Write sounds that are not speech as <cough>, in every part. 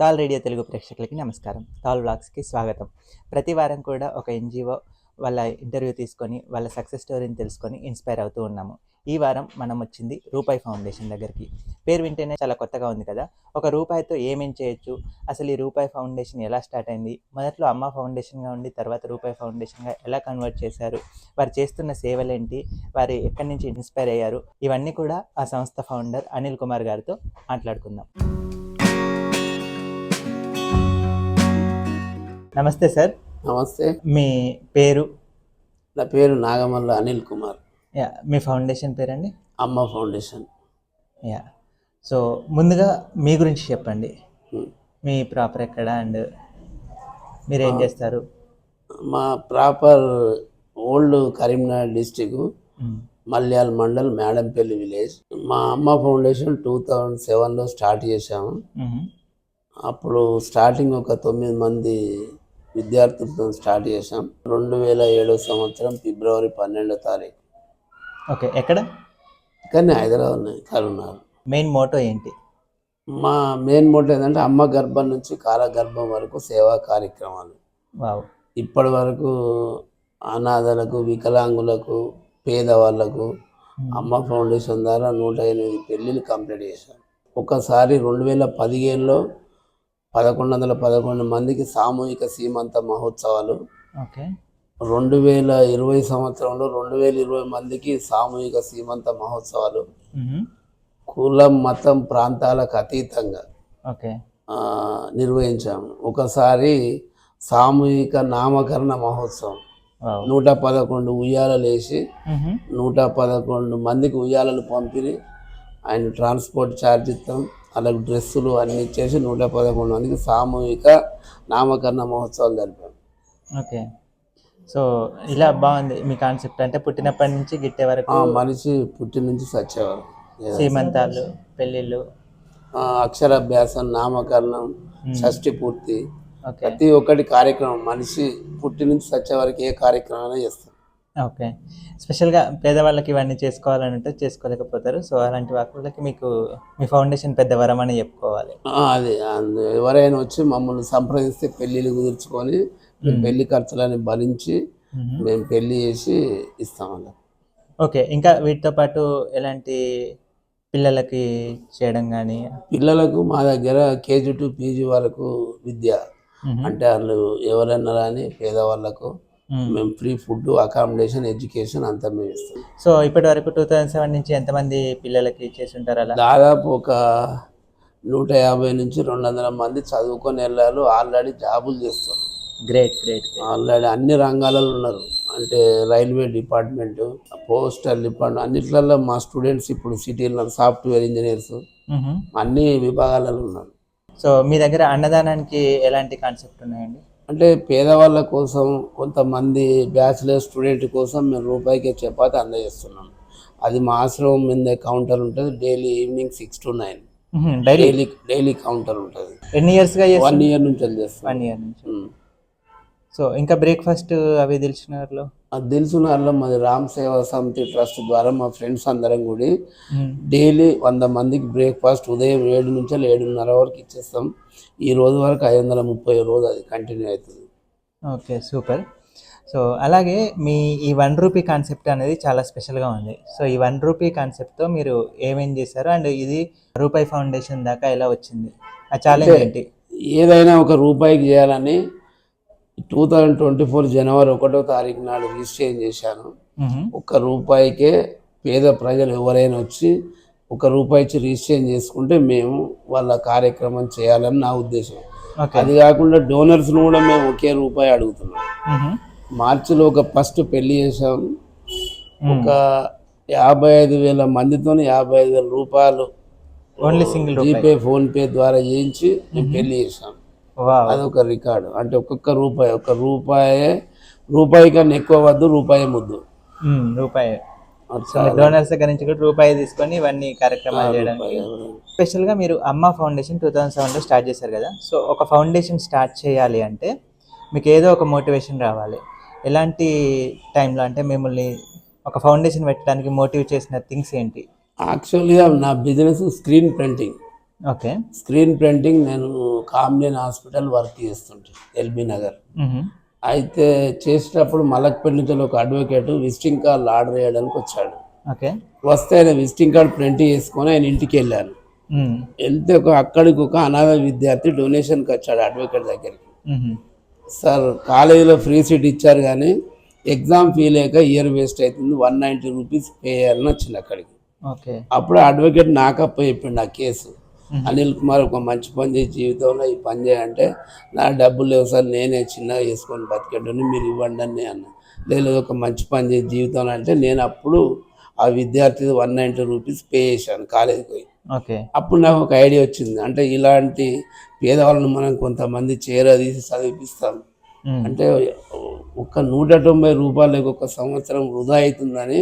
తాల్ radio Telugu ప్రేక్షకులకి నమస్కారం. తాల్ వ్లాగ్స్కి స్వాగతం. ప్రతి వారం కూడా ఒక ఎన్జిఓ వాళ్ళ ఇంటర్వ్యూ తీసుకొని వాళ్ళ సక్సెస్ స్టోరీని తెలుసుకొని ఇన్స్పైర్ అవుతూ ఉన్నాము. ఈ వారం మనం వచ్చింది రూపాయి ఫౌండేషన్ దగ్గరికి. పేరు వింటేనే చాలా కొత్తగా ఉంది కదా? ఒక రూపాయితో ఏమేం చేయొచ్చు? అసలు ఈ రూపాయి ఫౌండేషన్ ఎలా స్టార్ట్ అయింది? మొదట్లో అమ్మ ఫౌండేషన్గా ఉండి తర్వాత రూపాయి ఫౌండేషన్గా ఎలా కన్వర్ట్ చేశారు? వారు చేస్తున్న సేవలేంటి? వారు ఎక్కడి నుంచి ఇన్స్పైర్ అయ్యారు? ఇవన్నీ కూడా ఆ సంస్థ ఫౌండర్ అనిల్ కుమార్ గారితో మాట్లాడుకుందాం. నమస్తే సార్. నమస్తే. మీ పేరు? నా పేరు నాగమల్ల అనిల్ కుమార్. యా మీ ఫౌండేషన్ పేరండి? అమ్మ ఫౌండేషన్. యా. సో ముందుగా మీ గురించి చెప్పండి. మీ ప్రాపర్ ఎక్కడ అండ్ మీరు ఏం చేస్తారు? మా proper old Karimnagar district. Malyal mandal Medampalli village. మా అమ్మ ఫౌండేషన్ టూ థౌజండ్ సెవెన్లో స్టార్ట్ చేశాము. అప్పుడు స్టార్టింగ్ ఒక తొమ్మిది మంది విద్యార్థులతో స్టార్ట్ చేశాం. రెండు వేల ఏడో సంవత్సరం ఫిబ్రవరి పన్నెండో తారీఖు. ఓకే ఎక్కడ? కానీ హైదరాబాద్ కరీంనగర్ మెయిన్ మోటో ఏంటి? మా మెయిన్ మోటో ఏంటంటే అమ్మ గర్భం నుంచి కాల గర్భం వరకు సేవా కార్యక్రమాలు. వావ్. ఇప్పటి వరకు అనాథలకు వికలాంగులకు పేదవాళ్ళకు అమ్మ ఫౌండేషన్ ద్వారా నూట ఎనిమిది పెళ్ళిళ్ళు కంప్లీట్ చేశాం. ఒకసారి రెండు వేల పదిహేనులో పదకొండు వందల పదకొండు మందికి సామూహిక సీమంత మహోత్సవాలు. రెండు వేల ఇరవై సంవత్సరంలో రెండు వేల ఇరవై మందికి సామూహిక సీమంత మహోత్సవాలు. కులం మతం ప్రాంతాలకు అతీతంగా నిర్వహించాము. ఒకసారి సామూహిక నామకరణ మహోత్సవం. నూట పదకొండు ఉయ్యాలలు వేసి. నూట పదకొండు మందికి ఉయ్యాలలు పంపిణీ ఆయన ట్రాన్స్పోర్ట్ ఛార్జ్ ఇస్తాం అలాగే డ్రెస్సులు అన్ని ఇచ్చేసి నూట పదకొండు మందికి సామూహిక నామకరణ మహోత్సవాలు జరిపాం ఓకే. సో ఇలా బాగుంది మీ కాన్సెప్ట్. అంటే పుట్టినప్పటి నుంచి గిట్టే వరకు మనిషి పుట్టి నుంచి సచ్చేవారు. సీమంతాలు పెళ్ళిళ్ళు. అక్షరాభ్యాసం నామకరణం షష్ఠి పూర్తి. ప్రతి ఒక్కటి కార్యక్రమం మనిషి పుట్టి నుంచి సచ్చే వరకు ఏ కార్యక్రమం చేస్తాం ఓకే. స్పెషల్గా పేదవాళ్ళకి ఇవన్నీ చేసుకోవాలని ఉంటే చేసుకోలేకపోతారు. సో అలాంటి వాళ్ళకి మీకు మీ ఫౌండేషన్ పెద్ద వరం అని చెప్పుకోవాలి. అది. ఎవరైనా వచ్చి మమ్మల్ని సంప్రదిస్తే పెళ్ళిళ్ళు కుదుర్చుకొని పెళ్ళి ఖర్చులని భరించి మేము. పెళ్ళి చేసి ఇస్తాం అలా. ఓకే. ఇంకా వీటితో పాటు ఎలాంటి పిల్లలకి చేయడం కానీ పిల్లలకు మా దగ్గర కేజీ టు పీజీ వరకు విద్య అంటే వాళ్ళు ఎవరైనా రాని పేదవాళ్ళకు మేము ఫ్రీ ఫుడ్ అకామిడేషన్ ఎడ్యుకేషన్ అంతా మేము ఇస్తాం సో ఇప్పటి వరకు టూ థౌజండ్ సెవెన్ నుంచి ఎంతమంది పిల్లలకి చేసి ఉంటారు అలా? దాదాపు ఒక నూట యాభై నుంచి రెండు వందల మంది చదువుకొని వెళ్ళారు ఆల్రెడీ జాబులు చేస్తారు. గ్రేట్ గ్రేట్ ఆల్రెడీ అన్ని రంగాలలో ఉన్నారు. అంటే రైల్వే డిపార్ట్మెంట్ పోస్టల్ డిపార్ట్మెంట్ అన్నిట్లలో మా స్టూడెంట్స్ ఇప్పుడు సిటీలో సాఫ్ట్వేర్ ఇంజనీర్స్ అన్ని విభాగాలలో ఉన్నారు. సో మీ దగ్గర అన్నదానానికి ఎలాంటి కాన్సెప్ట్ ఉన్నాయండి? అంటే పేదవాళ్ళ కోసం కొంతమంది బ్యాచిలర్ స్టూడెంట్ కోసం మేము రూపాయికి చపాతి అందజేస్తున్నాం. అది మా ఆశ్రమం మీద కౌంటర్ ఉంటుంది daily evening six to nine. Daily? Daily counter ఉంటుంది. ఎన్ని ఇయర్స్గా వన్ ఇయర్ నుంచి చేస్తాం వన్ ఇయర్ నుంచి. సో ఇంకా బ్రేక్ఫాస్ట్ అవి తెలిసినారులో? అది తెలుసున్నారులో మాది రామ్ సేవా సమితి ట్రస్ట్ ద్వారా మా ఫ్రెండ్స్ అందరం కూడా డైలీ వంద మందికి బ్రేక్ఫాస్ట్ ఉదయం ఏడు నుంచి ఏడున్నర వరకు ఇచ్చేస్తాం. ఈ రోజు వరకు ఐదు వందల ముప్పై రోజు అది కంటిన్యూ అవుతుంది. Okay super. సో అలాగే మీ ఈ వన్ రూపీ కాన్సెప్ట్ అనేది చాలా స్పెషల్గా ఉంది. సో ఈ వన్ రూపీ కాన్సెప్ట్తో మీరు ఏమేం చేశారు? అండ్ ఇది రూపాయి ఫౌండేషన్ దాకా ఎలా వచ్చింది? ఆ ఛాలెంజ్ ఏంటి? ఏదైనా ఒక రూపాయికి చేయాలని టూ థౌజండ్ ట్వంటీ ఫోర్ జనవరి ఒకటో తారీఖు నాడు రిజిస్ట్రేషన్ చేశాను. ఒక్క రూపాయికే పేద ప్రజలు ఎవరైనా వచ్చి ఒక రూపాయి ఇచ్చి రిజిస్ట్రేషన్ చేసుకుంటే మేము వాళ్ళ కార్యక్రమం చేయాలని నా ఉద్దేశం. అది కాకుండా డోనర్స్ను కూడా మేము ఒకే రూపాయి అడుగుతున్నాం. మార్చిలో ఒక ఫస్ట్ పెళ్ళి చేసాం ఒక యాభై ఐదు వేల మందితో యాభై ఐదు వేల రూపాయలు ఓన్లీ సింగిల్ రూపాయి జీపే ఫోన్ పే ద్వారా చేయించి పెళ్ళి వా అదొక రికార్డు. అంటే ఒక్కొక్క రూపాయి ఒక రూపాయే రూపాయి కన్నా ఎక్కువ వద్దు రూపాయి ముద్దు. రూపాయి. డోనర్స్ దగ్గర నుంచి కూడా రూపాయి తీసుకొని ఇవన్నీ కార్యక్రమాలు చేయడానికి రూపాయి. స్పెషల్గా మీరు అమ్మ ఫౌండేషన్ టూ థౌజండ్ సెవెన్లో స్టార్ట్ చేశారు కదా. సో ఒక ఫౌండేషన్ స్టార్ట్ చేయాలి అంటే మీకు ఏదో ఒక మోటివేషన్ రావాలి. ఎలాంటి టైంలో అంటే మిమ్మల్ని ఒక ఫౌండేషన్ పెట్టడానికి మోటివ్ చేసిన థింగ్స్ ఏంటి? యాక్చువల్గా నా business screen printing. Okay. Screen printing నేను కామ్లిన్ హాస్పిటల్ వర్క్ చేస్తుంటే ఎల్బీ నగర్. అయితే చేసేటప్పుడు మలక్పల్లితో ఒక అడ్వకేట్ విజిటింగ్ కార్డు ఆర్డర్ చేయడానికి వచ్చాడు. ఓకే. వస్తే ఆయన విజిటింగ్ కార్డు ప్రింట్ చేసుకొని ఆయన ఇంటికి వెళ్ళాను. వెళ్తే ఒక అక్కడికి ఒక అనాథ విద్యార్థి డొనేషన్కి వచ్చాడు అడ్వకేట్ దగ్గరికి. సార్ కాలేజీలో ఫ్రీ సీట్ ఇచ్చారు కానీ ఎగ్జామ్ ఫీ లేక ఇయర్ వేస్ట్ అవుతుంది వన్ నైంటీ రూపీస్ పే చేయాలని వచ్చింది అక్కడికి. ఓకే. అప్పుడు అడ్వకేట్ నాకప్ప చెప్పిండు ఆ కేసు. అనిల్ కుమార్ ఒక మంచి పని చేసి జీవితంలో ఈ పని చేయంటే నా డబ్బులు లేవు సార్ నేనే చిన్నగా చేసుకొని బతికేటని మీరు ఇవ్వండి అని అన్న. లేదు ఒక మంచి పని చేసి జీవితంలో అంటే నేను అప్పుడు ఆ విద్యార్థి వన్ నైంటీ రూపీస్ పే చేశాను కాలేజీకి పోయి. ఓకే. అప్పుడు నాకు ఒక ఐడియా వచ్చింది అంటే ఇలాంటి పేదవాళ్ళని మనం కొంతమంది చేరదీసి చదివిపిస్తాం. అంటే ఒక నూట తొంభై రూపాయలకు ఒక సంవత్సరం వృధా అవుతుందని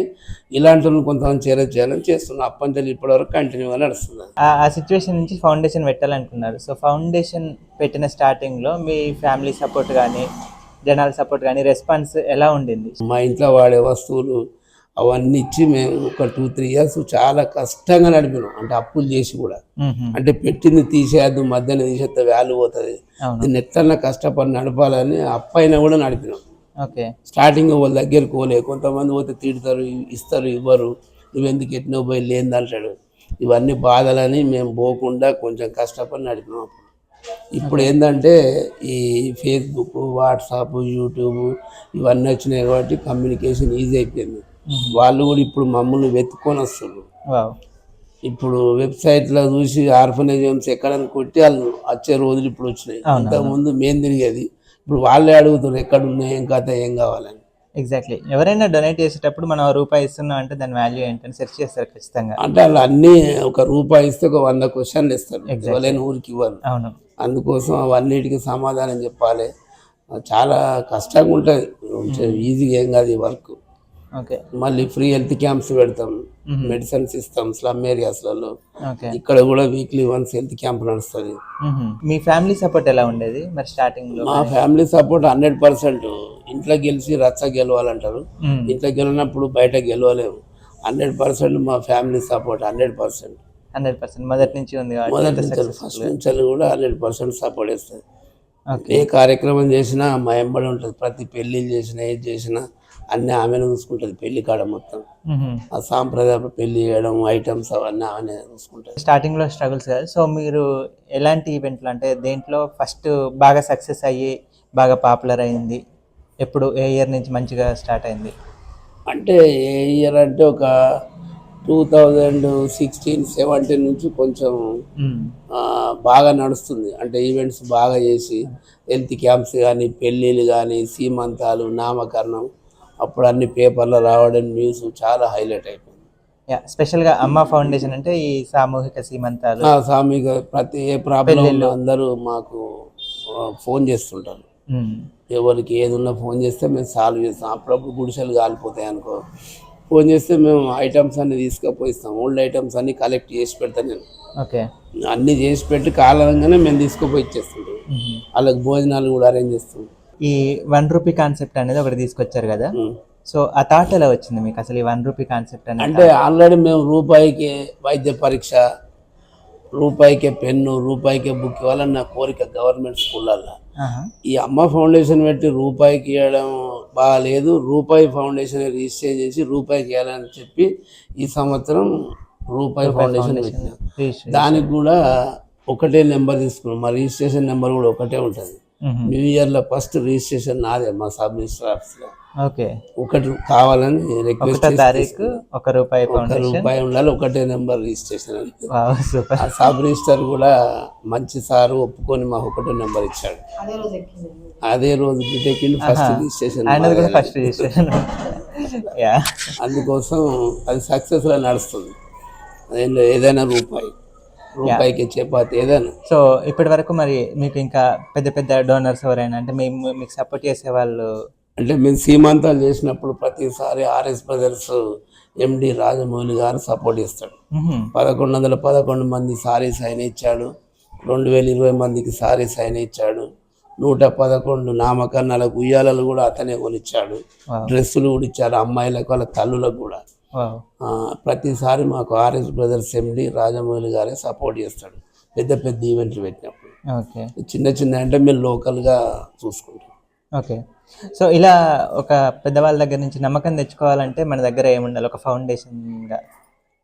ఇలాంటి వాళ్ళని కొంతమంది చేర చేయాలని చేస్తున్నాం అప్పంచెలు ఇప్పటివరకు కంటిన్యూగా నడుస్తుంది. ఆ ఆ సిచ్యువేషన్ నుంచి ఫౌండేషన్ పెట్టాలనుకున్నారు. సో ఫౌండేషన్ పెట్టిన స్టార్టింగ్లో మీ ఫ్యామిలీ సపోర్ట్ కానీ జనాల సపోర్ట్ కానీ రెస్పాన్స్ ఎలా ఉండింది? మా ఇంట్లో వాడే వస్తువులు అవన్నీ ఇచ్చి మేము ఒక టూ త్రీ ఇయర్స్ చాలా కష్టంగా నడిపినాం. అంటే అప్పులు చేసి కూడా. అంటే పెట్టింది తీసేయద్దు మధ్యన తీసేస్తే వాల్యూ పోతుంది. దీన్ని ఎట్లన్నా కష్టపడి నడపాలని అప్పైనా కూడా నడిపినాం. ఓకే. స్టార్టింగ్ వాళ్ళ దగ్గరికి పోలే. కొంతమంది పోతే తిడతారు ఇస్తారు ఇవ్వరు. నువ్వెందుకు ఎట్టినో పోయి లేని అంటాడు. ఇవన్నీ బాధలని మేము పోకుండా కొంచెం కష్టపడి నడిపినాం అప్పుడు. ఇప్పుడు ఏంటంటే ఈ ఫేస్బుక్ వాట్సాప్ యూట్యూబ్ ఇవన్నీ వచ్చినాయి కాబట్టి కమ్యూనికేషన్ ఈజీ అయిపోయింది. వాళ్ళు కూడా ఇప్పుడు మమ్మల్ని వెతుక్కొని వస్తున్నారు. ఇప్పుడు వెబ్సైట్లో చూసి ఆర్ఫనేజియమ్స్ ఎక్కడ కొట్టి వాళ్ళు వచ్చే రోజులు ఇప్పుడు వచ్చినాయి. ఇంతకుముందు మేము తిరిగేది. ఇప్పుడు వాళ్ళే అడుగుతున్నారు ఎక్కడ ఉన్నాయి ఏం కథ ఏం కావాలని. ఎగ్జాక్ట్లీ ఎవరైనా డొనేట్ చేసేటప్పుడు మనం రూపాయి ఇస్తున్నాం అంటే దాని వాల్యూ ఏంటని సెర్చ్ చేస్తారు ఖచ్చితంగా. అంటే వాళ్ళు అన్ని ఒక రూపాయి ఇస్తే ఒక వంద క్వశ్చన్లు ఇస్తారు. ఇవ్వలేని ఊరికి ఇవ్వరు. అవును. అందుకోసం అవన్నిటికీ సమాధానం చెప్పాలి. చాలా కష్టంగా ఉంటుంది ఈజీగా ఏం కాదు ఈ వర్క్. మళ్ళీ ఫ్రీ హెల్త్ క్యాంప్స్ పెడతాం. మెడిసిన్స్ ఇస్తాం స్లమ్ ఏరియాస్లలో. ఇక్కడ కూడా వీక్లీ వన్స్ హెల్త్ క్యాంప్ నడుస్తుంది. మీ ఫ్యామిలీ సపోర్ట్ ఎలా ఉండేది? మరి స్టార్టింగ్లో మా ఫ్యామిలీ సపోర్ట్ హండ్రెడ్ పర్సెంట్. ఇంట్లో గెలిచి రచ్చ గెలవాలంటారు. ఇంట్లో గెలినప్పుడు బయట గెలవలేము హండ్రెడ్ పర్సెంట్ మా family support hundred percent. Hundred percent. మొదటి నుంచి ఉంది మొదటి నుంచి ఫస్ట్ నుంచి కూడా హండ్రెడ్ పర్సెంట్ సపోర్ట్ ఇస్తుంది ఓకే. ఏ కార్యక్రమం చేసినా మా ఎంబడి ఉంటుంది. ప్రతి పెళ్ళిళ్ళు చేసినా ఏది చేసినా అన్నీ ఆమెను చూసుకుంటుంది పెళ్ళి కాడ మొత్తం. ఆ సాంప్రదాయ పెళ్ళి చేయడం ఐటమ్స్ అవన్నీ ఆమెనే చూసుకుంటుంది. స్టార్టింగ్లో స్ట్రగుల్స్ కదా. సో మీరు ఎలాంటి ఈవెంట్లు అంటే దేంట్లో ఫస్ట్ బాగా సక్సెస్ అయ్యి బాగా పాపులర్ అయింది? ఎప్పుడు ఏ ఇయర్ నుంచి మంచిగా స్టార్ట్ అయింది? అంటే ఏ ఇయర్ అంటే ఒక టూ థౌజండ్ సిక్స్టీన్ సెవెంటీన్ నుంచి కొంచెం బాగా నడుస్తుంది. అంటే ఈవెంట్స్ బాగా చేసి హెల్త్ క్యాంప్స్ కానీ పెళ్ళిళ్ళు కానీ సీమంతాలు నామకరణం అప్పుడు అన్ని పేపర్లో రావడం న్యూస్ చాలా హైలైట్ అయిపోయింది. యా స్పెషల్గా అమ్మ ఫౌండేషన్ అంటే ఈ సామూహిక సీమంతాలు. ఆ, సామిక ప్రతి ఏ ప్రాబ్లం అందరూ మాకు ఫోన్ చేస్తుంటారు. మ్మ్. ఎవరికి ఏది ఉన్నా ఫోన్ చేస్తే మేము సాల్వ్ చేస్తాం. అప్పుడప్పుడు గుడిసెలు కాలిపోతాయి అనుకో. ఫోన్ చేస్తే మేము ఐటమ్స్ అన్ని తీసుకుపోయిస్తాం. ఓల్డ్ ఐటమ్స్ అన్ని కలెక్ట్ చేసి పెడతాను నేను. ఓకే అన్ని చేసి పెట్టి కాలంగానే మేము తీసుకుపోయి ఇచ్చేస్తుంటాం. మ్మ్. వాళ్ళకి భోజనాలు కూడా అరేంజ్ చేస్తాం. ఈ వన్ రూపీ కాన్సెప్ట్ అనేది ఒకటి తీసుకొచ్చారు కదా. సో ఆ థాట్ ఎలా వచ్చింది మీకు అసలు ఈ వన్ రూపీ కాన్సెప్ట్ అనేది అంటే ఆల్రెడీ మేము రూపాయికి వైద్య పరీక్ష రూపాయికే పెన్ను రూపాయికే బుక్ ఇవ్వాలని నా కోరిక గవర్నమెంట్ స్కూళ్ళల్లో. ఈ అమ్మ ఫౌండేషన్ పెట్టి రూపాయికి ఇవ్వడం బాగాలేదు రూపాయి ఫౌండేషన్ రిజిస్టర్ చేసి రూపాయికి ఇవ్వాలని చెప్పి ఈ సంవత్సరం రూపాయి ఫౌండేషన్ పెట్టిన. దానికి కూడా ఒకటే నెంబర్ తీసుకున్నాం మా రిజిస్ట్రేషన్ నెంబర్ కూడా ఒకటే ఉంటుంది. న్యూ ఇయర్లో ఫస్ట్ రిజిస్ట్రేషన్ నాదే మా సబ్ రిజిస్టర్ ఆఫీస్లో. ఓకే. ఒకటి కావాలని రిక్వెస్ట్ తారీఖు ఒక రూపాయి ఒక ఫౌండేషన్. రూపాయి ఉండాలి ఒకటే నెంబర్ రిజిస్ట్రేషన్ అని. సబ్ రిజిస్టర్ కూడా మంచి సారు ఒప్పుకొని మాకు ఒకటే నెంబర్ ఇచ్చాడు. అదే రోజు బిటెక్కిండి first registration first registration. <laughs> Yeah. అందుకోసం అది సక్సెస్గా నడుస్తుంది. ఏదైనా రూపాయి. రూపాయికి చపాతి ఏదైనా. సో ఇప్పటి వరకు మరి మీకు ఇంకా పెద్ద పెద్ద డోనర్స్ ఎవరైనా అంటే మేము మీకు సపోర్ట్ చేసే వాళ్ళు అంటే మేము సీమాంతాలు చేసినప్పుడు ప్రతిసారి ఆర్ఎస్ బ్రదర్స్ ఎండి రాజమౌళి గారు సపోర్ట్ ఇస్తాడు. పదకొండు వందల పదకొండు మంది సారీస్ ఆయన ఇచ్చాడు. రెండు వేల ఇరవై మందికి సారీస్ ఆయన ఇచ్చాడు. నూట పదకొండు నామకరణాలకు ఉయ్యాలలు కూడా అతనే కొనిచ్చాడు. డ్రెస్సులు కూడా ఇచ్చాడు అమ్మాయిలకు వాళ్ళ తల్లులకు కూడా. ప్రతిసారి మాకు ఆర్ఎస్ బ్రదర్స్ ఎండి రాజమౌళి గారే సపోర్ట్ చేస్తాడు. పెద్ద పెద్ద ఈవెంట్లు పెట్టినప్పుడు. ఓకే చిన్న చిన్న అంటే మేము లోకల్గా చూసుకుంటాం. ఓకే సో ఇలా ఒక పెద్దవాళ్ళ దగ్గర నుంచి నమ్మకం తెచ్చుకోవాలంటే మన దగ్గర ఏముండాలి? ఒక ఫౌండేషన్గా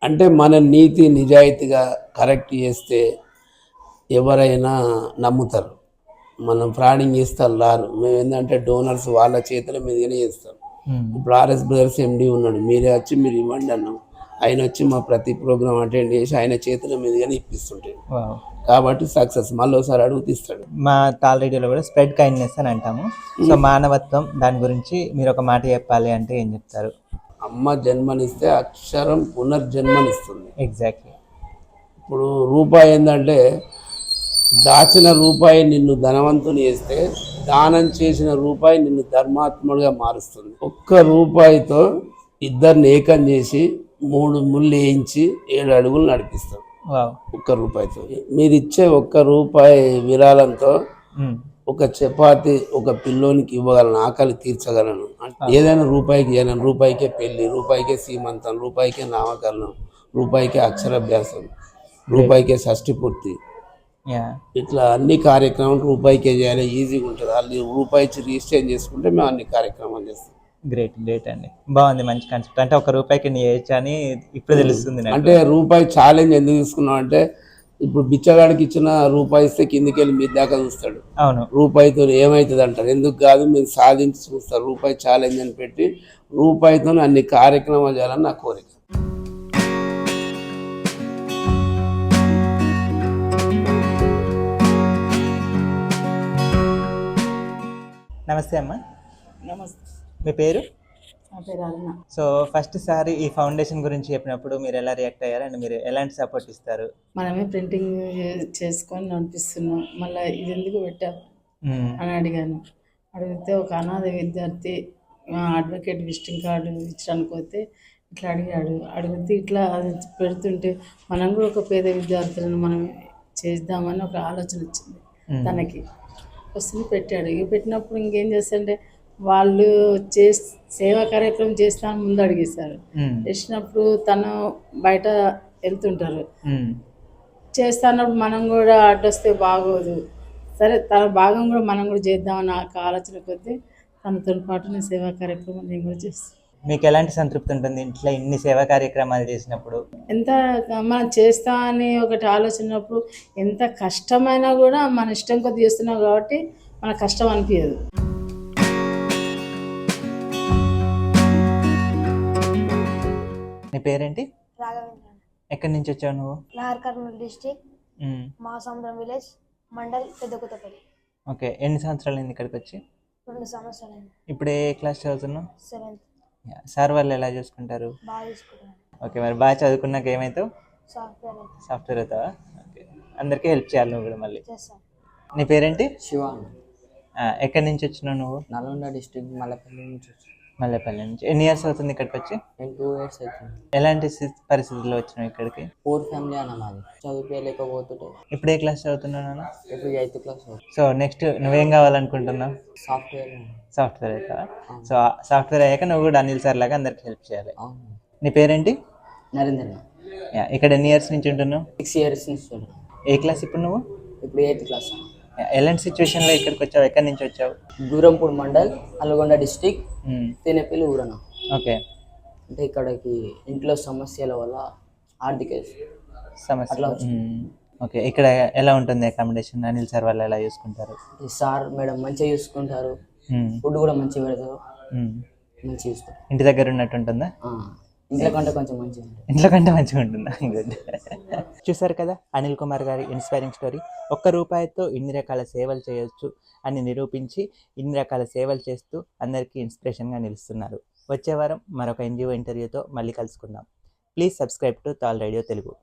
అంటే మన నీతి నిజాయితీగా కరెక్ట్ చేస్తే ఎవరైనా నమ్ముతారు. మనం ఫ్రాడింగ్ చేస్తే రారు. మేము ఏంటంటే డోనర్స్ వాళ్ళ చేతుల మీదనే చేస్తాం. ఇప్పుడు ఆర్ఎస్ బ్రదర్స్ ఎండి ఉన్నాడు. మీరే వచ్చి మీరు ఇవ్వండి అన్నాం. ఆయన వచ్చి మా ప్రతి ప్రోగ్రామ్ అటెండ్ చేసి ఆయన చేతుల మీదుగానే ఇప్పిస్తుంటాడు. కాబట్టి సక్సెస్. మళ్ళీ ఒకసారి అడుగు తీస్తాడు. మా టాల్ రేడియోలో కూడా స్ప్రెడ్ కైండ్నెస్ అని అంటాము. సో మానవత్వం దాని గురించి మీరు ఒక మాట చెప్పాలి అంటే ఏం చెప్తారు? అమ్మ జన్మనిస్తే అక్షరం పునర్జన్మనిస్తుంది. ఎగ్జాక్ట్లీ ఇప్పుడు రూపాయి ఏంటంటే దాచిన రూపాయి నిన్ను ధనవంతుని చేస్తే దానం చేసిన రూపాయి నిన్ను ధర్మాత్ముడిగా మారుస్తుంది. ఒక్క రూపాయితో ఇద్దరిని ఏకం చేసి మూడు ముళ్ళు వేయించి ఏడు అడుగులు నడిపిస్తాం. ఒక్క రూపాయితో. మీరు ఇచ్చే ఒక్క రూపాయి విరాళంతో ఒక చపాతి ఒక పిల్లోనికి ఇవ్వగలను ఆకలి తీర్చగలను. ఏదైనా రూపాయికి ఏదైనా రూపాయికే పెళ్ళి రూపాయికే సీమంతం రూపాయికే నామకరణం రూపాయికే అక్షరాభ్యాసం రూపాయికే షష్టి పూర్తి. ఇట్లా అన్ని కార్యక్రమాలు రూపాయికే చేయాలి? ఈజీగా ఉంటుంది. వాళ్ళు రూపాయి ఇచ్చి రిజిస్టర్ చేసుకుంటే మేము అన్ని కార్యక్రమాలు చేస్తాం. గ్రేట్ గ్రేట్ అండి. బాగుంది మంచి కాన్సెప్ట్ అంటే ఒక రూపాయికి చేయొచ్చు అని ఇప్పుడు తెలుస్తుంది నాకు. అంటే రూపాయి ఛాలెంజ్ ఎందుకు తీసుకున్నాం అంటే ఇప్పుడు బిచ్చగాడికి ఇచ్చిన రూపాయి ఇస్తే కిందికి వెళ్ళి మీ దాకా చూస్తాడు. అవును. రూపాయితో ఏమవుతుంది అంటారు? ఎందుకు కాదు మీరు సాధించి చూస్తారు రూపాయి ఛాలెంజ్ అని పెట్టి రూపాయితో అన్ని కార్యక్రమాలు చేయాలని నా కోరిక. నమస్తే అమ్మ. నమస్తే. మీ పేరు? నా పేరు అరుణ. సో ఫస్ట్ సారి ఈ ఫౌండేషన్ గురించి చెప్పినప్పుడు మీరు ఎలా రియాక్ట్ అయ్యారు? అండ్ మీరు ఎలాంటి సపోర్ట్ ఇస్తారు? మనమే ప్రింటింగ్ చేసుకొని నడిపిస్తున్నాం. మళ్ళీ ఇది ఎందుకు పెట్టావు? మ్మ్. అని అడిగాను. అడిగితే ఒక అనాథ విద్యార్థి అడ్వకేట్ విజిటింగ్ కార్డు ఇచ్చడానికి పోతే ఇట్లా అడిగాడు. అడిగితే ఇట్లా అది పెడుతుంటే మనం కూడా ఒక పేద విద్యార్థులను మనం చేద్దామని ఒక ఆలోచన వచ్చింది. తనకి. వస్తుంది పెట్టాడు. ఇక పెట్టినప్పుడు ఇంకేం చేస్తారంటే వాళ్ళు చే సేవా కార్యక్రమం చేస్తామని ముందు అడిగేశారు. మ్మ్. చేసినప్పుడు తను బయట వెళ్తుంటారు. మ్మ్. చేస్తున్నప్పుడు మనం కూడా అడ్డొస్తే బాగోదు. సరే తన భాగం కూడా మనం కూడా చేద్దామని నాకు ఆలోచన కొద్దీ తనతో పాటు నేను సేవా కార్యక్రమం నేను కూడా చేస్తాను. మీకు ఎలాంటి సంతృప్తి ఉంటుంది? ఇంట్లో ఇన్ని సేవా కార్యక్రమాలు చేసినప్పుడు? ఎంత మనం చేస్తామని ఒకటి ఆలోచనప్పుడు ఎంత కష్టమైనా కూడా మన ఇష్టం కొద్ది చేస్తున్నాం కాబట్టి మన కష్టం అనిపించదు నీ పేరేంటి? రాఘవేంద్ర. ఎక్కడి నుంచి వచ్చావు నువ్వు? Nagarkurnool district. Mahasamudram village mandal Pedda Kothapalli okay ఎన్ని సంవత్సరాలు అయింది ఇక్కడికి వచ్చి రెండు సంవత్సరాలు ఇప్పుడు ఏ క్లాస్ చదువుతున్నావు? సెవెంత్. సార్ వాళ్ళు ఎలా చూసుకుంటారు? ఓకే మరి బాగా చదువుకున్నాక ఏమవుతావు సాఫ్ట్వేర్ అవుతావా? ఓకే అందరికీ హెల్ప్ చేయాలి నువ్వు కూడా మళ్ళీ. నీ పేరేంటి? శివ ఆ, ఎక్కడి నుంచి వచ్చినావు నువ్వు? నల్గొండ డిస్ట్రిక్ట్ మల్లపల్లి నుంచి వచ్చాను. మల్లెపల్లి నుంచి. ఎన్ని ఇయర్స్ అవుతుంది ఇక్కడికి వచ్చి? నేను టూ ఇయర్స్ అవుతుంది. ఎలాంటి పరిస్థితుల్లో వచ్చినావు ఇక్కడికి? పూర్ ఫ్యామిలీ అన్న మాది. చదువుకోలేకపోతుంటే ఇప్పుడు ఏ క్లాస్ చదువుతున్నావు నాన్న? ఇప్పుడు ఎయిత్ క్లాస్ సో నెక్స్ట్ నువ్వేం కావాలనుకుంటున్నావు? సాఫ్ట్వేర్ సాఫ్ట్వేర్ అవుతావా సో సాఫ్ట్వేర్ అయ్యాక నువ్వు కూడా అనిల్ సార్ లాగా అందరికి హెల్ప్ చేయాలి. నీ పేరేంటి? నరేంద్ర ఇక్కడ ఎన్ని ఇయర్స్ నుంచి ఉంటున్నావు? సిక్స్ ఇయర్స్ నుంచి ఏ క్లాస్ ఇప్పుడు నువ్వు? ఇప్పుడు ఎయిత్ క్లాస్ ఎలాంటి సిచ్యువేషన్లో ఇక్కడికి వచ్చావు? ఎక్కడి నుంచి వచ్చావు? దూరంపూర్ మండల్ నల్గొండ డిస్ట్రిక్ట్ మ్మ్. తేనెపల్లి ఊరన. ఓకే. అంటే ఇక్కడికి ఇంట్లో సమస్యల వల్ల ఆర్థిక సమస్య. ఓకే. ఇక్కడ ఎలా ఉంటుంది అకామిడేషన్ అనిల్ సార్ వాళ్ళు ఎలా చూసుకుంటారు? సార్ మేడం మంచిగా చూసుకుంటారు. ఫుడ్ కూడా మంచిగా పెడతారు. మంచిగా చూసుకుంటారు ఇంటి దగ్గర ఉన్నట్టు ఉంటుందా? ఇంట్లో కంటే కొంచెం మంచిగా ఉంటుంది ఇంట్లో కంటే మంచిగా ఉంటుందా? గుడ్. చూసారు కదా అనిల్ కుమార్ గారి ఇన్స్పైరింగ్ స్టోరీ ఒక్క రూపాయితో ఇన్ని రకాల సేవలు చేయొచ్చు అని నిరూపించి ఇన్ని రకాల సేవలు చేస్తూ అందరికీ ఇన్స్పిరేషన్గా నిలుస్తున్నారు. వచ్చే వారం మరొక ఎన్జిఓ ఇంటర్వ్యూతో మళ్ళీ కలుసుకుందాం. Please subscribe to Taal radio Telugu